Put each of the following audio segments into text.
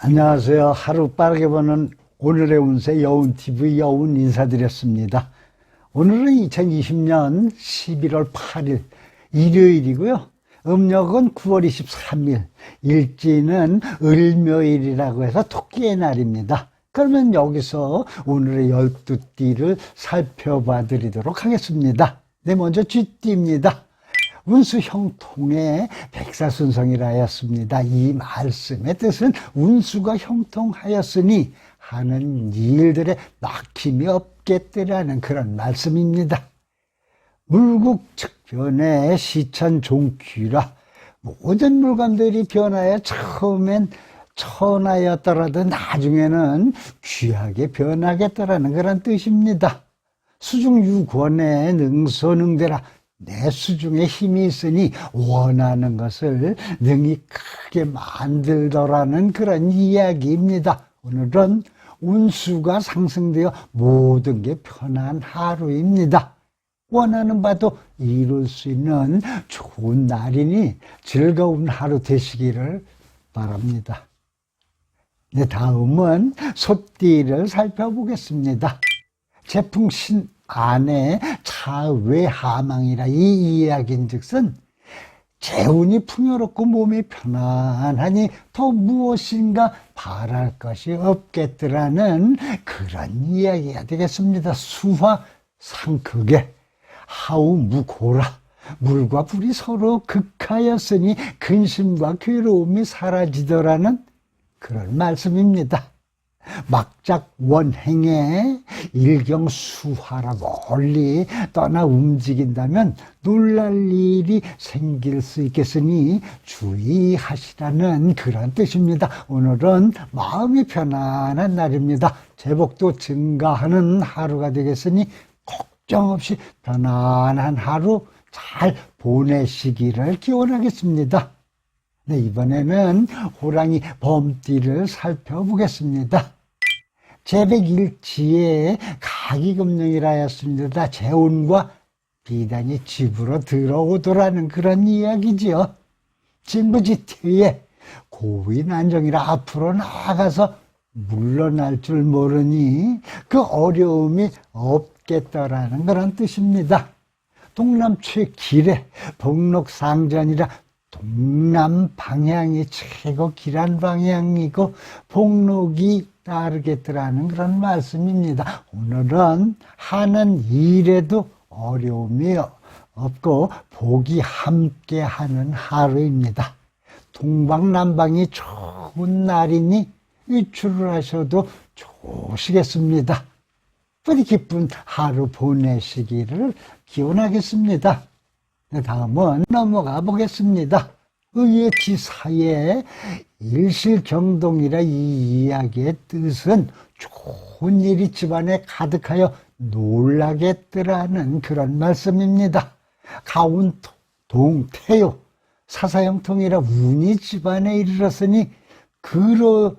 안녕하세요. 하루 빠르게 보는 오늘의 운세 여운TV 여운 인사드렸습니다. 오늘은 2020년 11월 8일 일요일이고요. 음력은 9월 23일, 일지는 을묘일이라고 해서 토끼의 날입니다. 그러면 여기서 오늘의 12띠를 살펴봐 드리도록 하겠습니다. 네, 먼저 쥐띠입니다. 운수 형통의 백사순성이라 하였습니다. 이 말씀의 뜻은 운수가 형통하였으니 하는 일들에 막힘이 없겠더라는 그런 말씀입니다. 물국측변의 시천 종귀라 모든 물건들이 변하여 처음엔 천하였더라도 나중에는 귀하게 변하겠더라는 그런 뜻입니다. 수중유권의 능소능대라 내 수중에 힘이 있으니 원하는 것을 능히 크게 만들더라는 그런 이야기입니다. 오늘은 운수가 상승되어 모든 게 편한 하루입니다. 원하는 바도 이룰 수 있는 좋은 날이니 즐거운 하루 되시기를 바랍니다. 네, 다음은 소띠를 살펴보겠습니다. 제풍신 안에 차외하망이라 이 이야기인즉슨 재운이 풍요롭고 몸이 편안하니 더 무엇인가 바랄 것이 없겠더라는 그런 이야기가 되겠습니다. 수화 상극에 하우 무고라 물과 불이 서로 극하였으니 근심과 괴로움이 사라지더라는 그런 말씀입니다. 막작 원행에 일경수화라 멀리 떠나 움직인다면 놀랄 일이 생길 수 있겠으니 주의하시라는 그런 뜻입니다. 오늘은 마음이 편안한 날입니다. 제복도 증가하는 하루가 되겠으니 걱정 없이 편안한 하루 잘 보내시기를 기원하겠습니다. 네, 이번에는 호랑이 범띠를 살펴보겠습니다. 제백일지에 가기금령이라 하였습니다. 재운과 비단이 집으로 들어오더라는 그런 이야기지요. 진부지태에 고인 안정이라 앞으로 나아가서 물러날 줄 모르니 그 어려움이 없겠더라는 그런 뜻입니다. 동남최 길에 복록상전이라 동남 방향이 최고 길한 방향이고 복록이 따르겠더라는 그런 말씀입니다. 오늘은 하는 일에도 어려움이 없고 복이 함께 하는 하루입니다. 동방남방이 좋은 날이니 외출을 하셔도 좋으시겠습니다. 뿌리 기쁜 하루 보내시기를 기원하겠습니다. 네, 다음은 넘어가 보겠습니다. 의의 지사의 일실경동이라 이 이야기의 뜻은 좋은 일이 집안에 가득하여 놀라겠더라는 그런 말씀입니다. 가운, 동, 태요, 사사형통이라 운이 집안에 이르렀으니 그로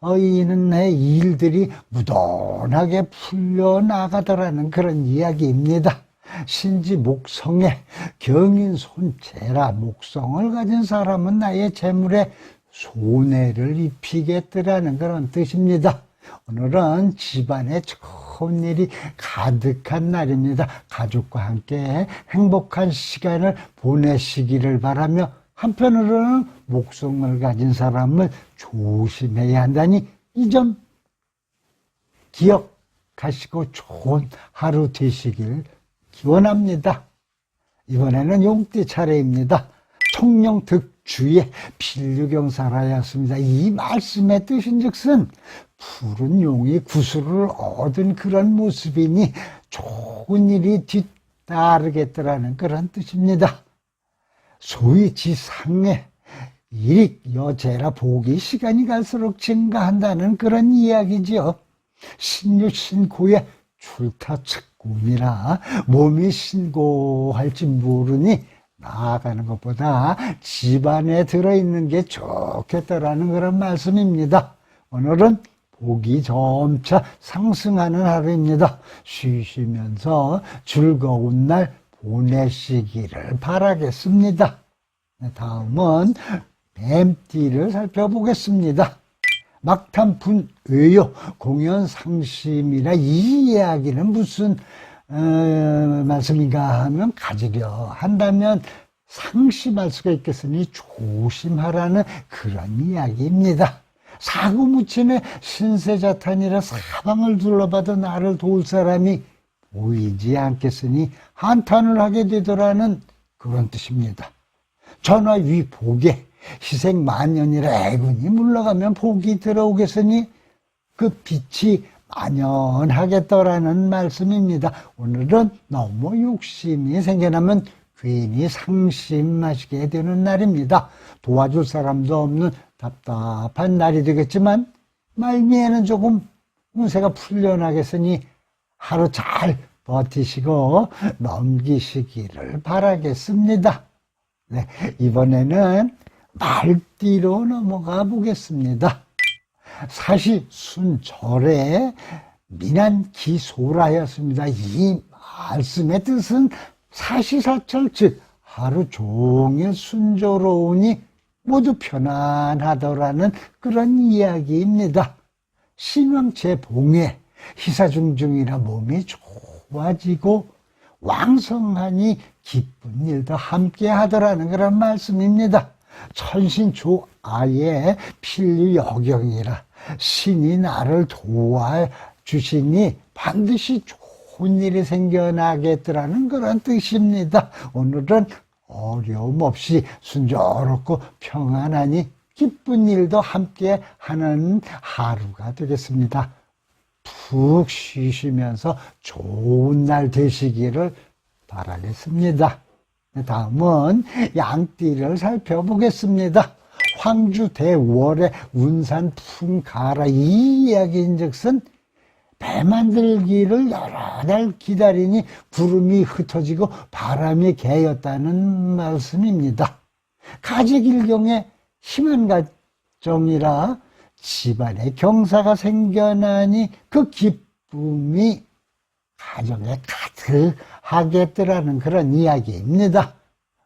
어이는 내 일들이 무던하게 풀려나가더라는 그런 이야기입니다. 신지 목성에 경인 손재라 목성을 가진 사람은 나의 재물에 손해를 입히겠더라는 그런 뜻입니다. 오늘은 집안에 좋은 일이 가득한 날입니다. 가족과 함께 행복한 시간을 보내시기를 바라며 한편으로는 목성을 가진 사람을 조심해야 한다니 이 점 기억하시고 좋은 하루 되시길 기원합니다. 이번에는 용띠 차례입니다. 총령 득 주의 필류경사라였습니다. 이 말씀의 뜻인즉슨 푸른 용이 구슬을 얻은 그런 모습이니 좋은 일이 뒤따르겠더라는 그런 뜻입니다. 소위 지상에 일익 여제라 복이 시간이 갈수록 증가한다는 그런 이야기지요. 신유 신고의 출타 측군이라 몸이 신고할지 모르니 나아가는 것보다 집안에 들어있는 게 좋겠다라는 그런 말씀입니다. 오늘은 복이 점차 상승하는 하루입니다. 쉬시면서 즐거운 날 보내시기를 바라겠습니다. 네, 다음은 뱀띠를 살펴보겠습니다. 막탄 분외요 공연 상심이라 이 이야기는 무슨 어, 말씀인가 하면 가지려 한다면 상심할 수가 있겠으니 조심하라는 그런 이야기입니다. 사고 묻힘에 신세자탄이라 사방을 둘러봐도 나를 도울 사람이 보이지 않겠으니 한탄을 하게 되더라는 그런 뜻입니다. 전화 위 복에 희생 만연이라 애군이 물러가면 복이 들어오겠으니 그 빛이 만연하겠더라는 말씀입니다. 오늘은 너무 욕심이 생겨나면 괜히 상심하시게 되는 날입니다. 도와줄 사람도 없는 답답한 날이 되겠지만 말미에는 조금 운세가 풀려나겠으니 하루 잘 버티시고 넘기시기를 바라겠습니다. 네, 이번에는 말띠로 넘어가 보겠습니다. 사시순절에 미난기소라였습니다. 이 말씀의 뜻은 사시사철 즉 하루 종일 순조로우니 모두 편안하더라는 그런 이야기입니다. 신왕 제봉에 희사중중이라 몸이 좋아지고 왕성하니 기쁜 일도 함께 하더라는 그런 말씀입니다. 천신조아의 필유여경이라 신이 나를 도와주시니 반드시 좋은 일이 생겨나겠더라는 그런 뜻입니다. 오늘은 어려움 없이 순조롭고 평안하니 기쁜 일도 함께 하는 하루가 되겠습니다. 푹 쉬시면서 좋은 날 되시기를 바라겠습니다. 다음은 양띠를 살펴보겠습니다. 황주 대월의 운산 풍가라 이 이야기인 즉슨 배 만들기를 여러 달 기다리니 구름이 흩어지고 바람이 개였다는 말씀입니다. 가지길경에 심한 가정이라 집안에 경사가 생겨나니 그 기쁨이 가정에 가득 하겠더라는 그런 이야기입니다.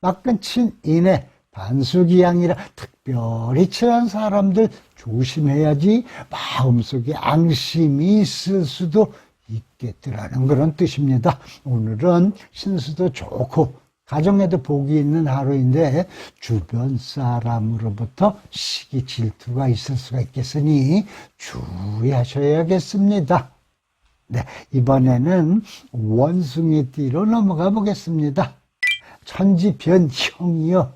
막근 친 인의 반수기양이라 특별히 친한 사람들 조심해야지 마음속에 앙심이 있을 수도 있겠더라는 그런 뜻입니다. 오늘은 신수도 좋고 가정에도 복이 있는 하루인데 주변 사람으로부터 시기 질투가 있을 수가 있겠으니 주의하셔야겠습니다. 네, 이번에는 원숭이띠로 넘어가 보겠습니다. 천지변형이요.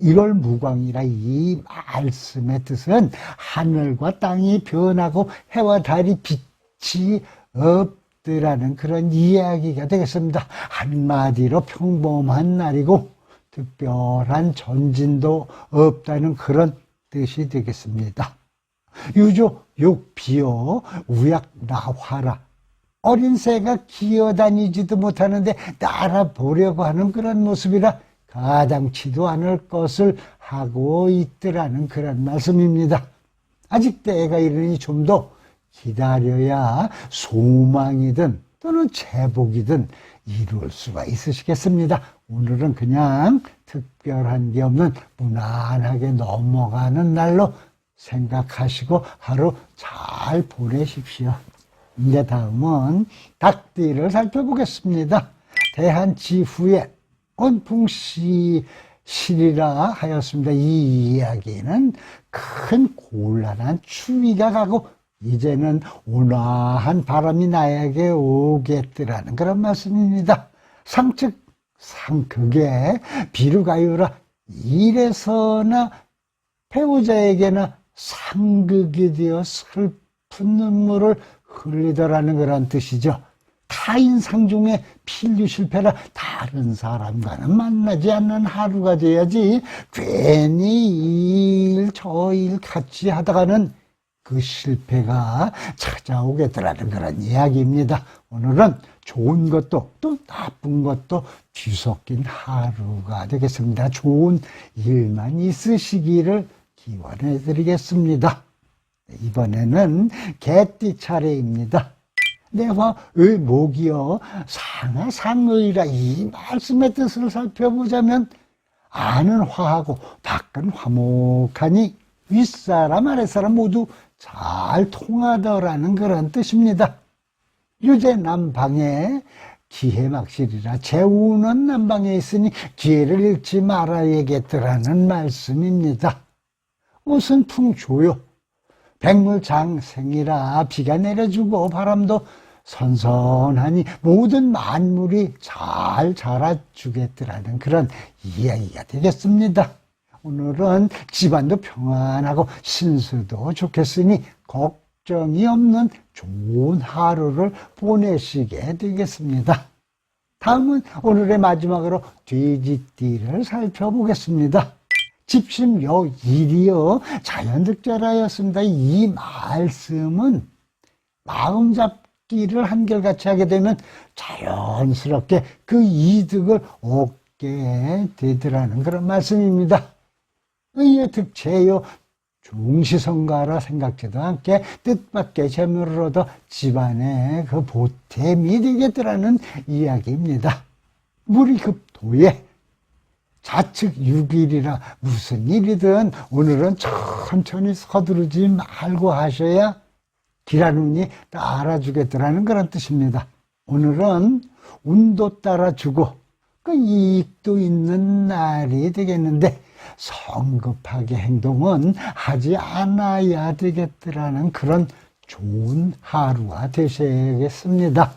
1월 무광이라 이 말씀의 뜻은 하늘과 땅이 변하고 해와 달이 빛이 없더라는 그런 이야기가 되겠습니다. 한마디로 평범한 날이고 특별한 전진도 없다는 그런 뜻이 되겠습니다. 유조 욕비요 우약 나화라 어린 새가 기어다니지도 못하는데 날아보려고 하는 그런 모습이라 가당치도 않을 것을 하고 있더라는 그런 말씀입니다. 아직 때가 이르니 좀 더 기다려야 소망이든 또는 제복이든 이룰 수가 있으시겠습니다. 오늘은 그냥 특별한 게 없는 무난하게 넘어가는 날로 생각하시고 하루 잘 보내십시오. 이제 다음은 닭띠를 살펴보겠습니다. 대한지후에 온풍시 실이라 하였습니다. 이 이야기는 큰 곤란한 추위가 가고 이제는 온화한 바람이 나에게 오겠더라는 그런 말씀입니다. 상측 상극에 비루가요라 이래서나 배우자에게나 상극이 되어 슬픈 눈물을 흘리더라는 그런 뜻이죠. 타인 상중에 필류 실패라 다른 사람과는 만나지 않는 하루가 돼야지 괜히 일저 일 같이 하다가는 그 실패가 찾아오겠더라는 그런 이야기입니다. 오늘은 좋은 것도 또 나쁜 것도 뒤섞인 하루가 되겠습니다. 좋은 일만 있으시기를 기원해 드리겠습니다. 이번에는 개띠 차례입니다. 내화 의목이여 상하 상의라 이 말씀의 뜻을 살펴보자면 안은 화하고 밖은 화목하니 윗사람, 아랫사람 모두 잘 통하더라는 그런 뜻입니다. 유재 남방에 기해막실이라 재우는 남방에 있으니 기회를 잃지 말아야겠더라는 말씀입니다. 옷은 풍조요. 백물장생이라 비가 내려주고 바람도 선선하니 모든 만물이 잘 자라주겠더라는 그런 이야기가 되겠습니다. 오늘은 집안도 평안하고 신수도 좋겠으니 걱정이 없는 좋은 하루를 보내시게 되겠습니다. 다음은 오늘의 마지막으로 돼지띠를 살펴보겠습니다. 집심요 일이요 자연득자라였습니다. 이 말씀은 마음 잡기를 한결같이 하게 되면 자연스럽게 그 이득을 얻게 되더라는 그런 말씀입니다. 의의 득체요 중시성가라 생각지도 않게 뜻밖의 재물을 얻어 집안에 그 보탬이 되겠더라는 이야기입니다. 물이 급도에 좌측 6일이라 무슨 일이든 오늘은 천천히 서두르지 말고 하셔야 기라눈이 따라주겠더라는 그런 뜻입니다. 오늘은 운도 따라주고 그 이익도 있는 날이 되겠는데 성급하게 행동은 하지 않아야 되겠더라는 그런 좋은 하루가 되셔야겠습니다.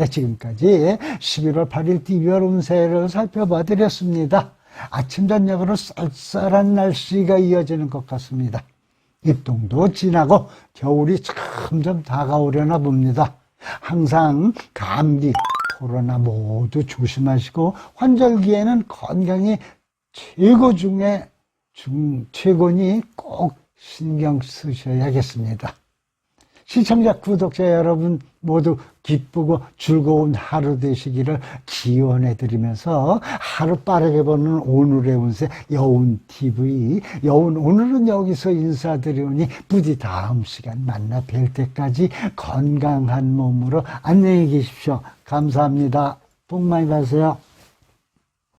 네, 지금까지 11월 8일 DBR 운세를 살펴봐 드렸습니다. 아침, 저녁으로 쌀쌀한 날씨가 이어지는 것 같습니다. 입동도 지나고 겨울이 점점 다가오려나 봅니다. 항상 감기, 코로나 모두 조심하시고 환절기에는 건강이 최고 중에 중, 최고니 꼭 신경 쓰셔야겠습니다. 시청자, 구독자 여러분 모두 기쁘고 즐거운 하루 되시기를 기원해 드리면서 하루 빠르게 보는 오늘의 운세 여운TV 여운 오늘은 여기서 인사드리오니 부디 다음 시간 만나 뵐 때까지 건강한 몸으로 안녕히 계십시오. 감사합니다. 복 많이 받으세요.